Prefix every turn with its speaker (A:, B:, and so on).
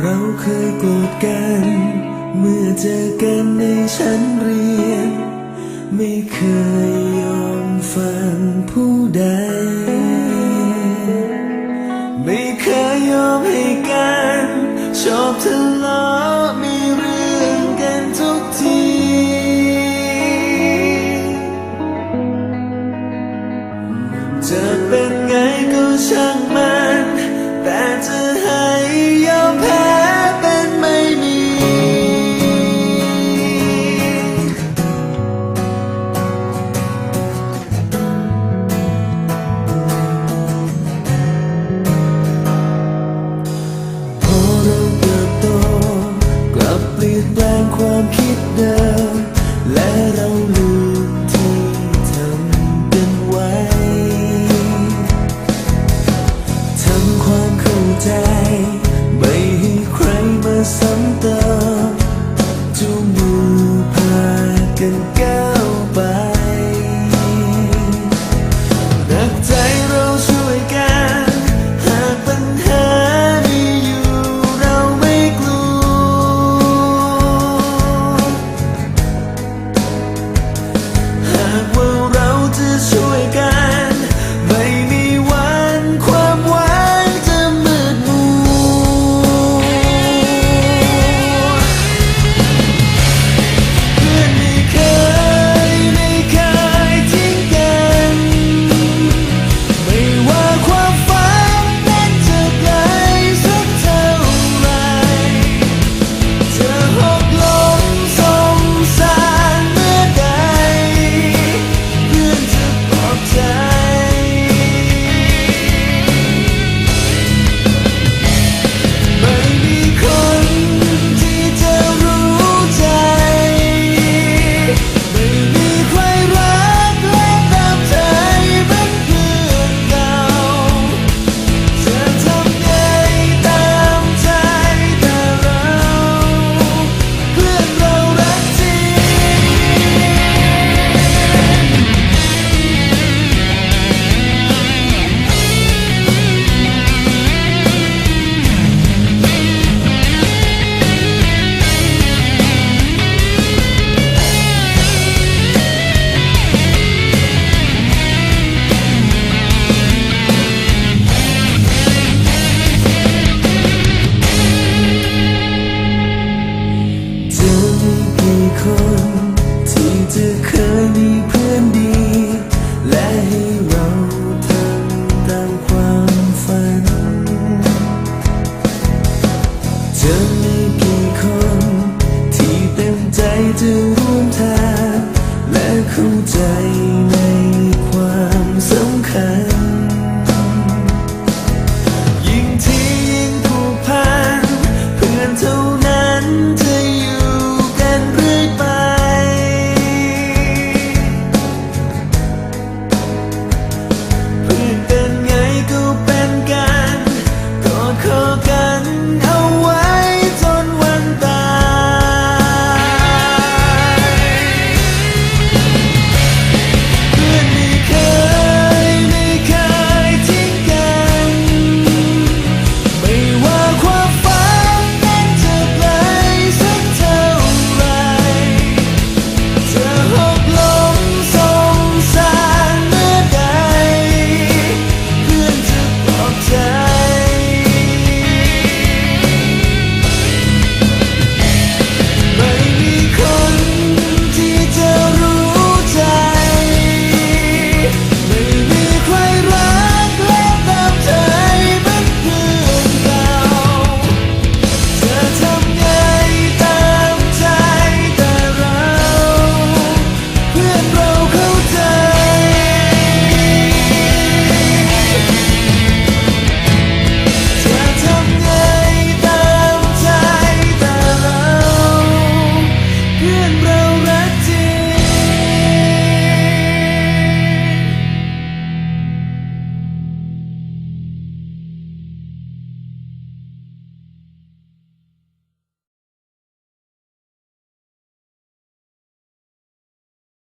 A: เราเคยโกรธกัน เมื่อเจอกันในชั้นเรียน ไม่เคยยอมฟังผู้ใด ไม่เคยยอมให้กัน ชอบทะเลาะมี มีกี่คน ที่เต็มใจจะร่วมทางและเข้าใจ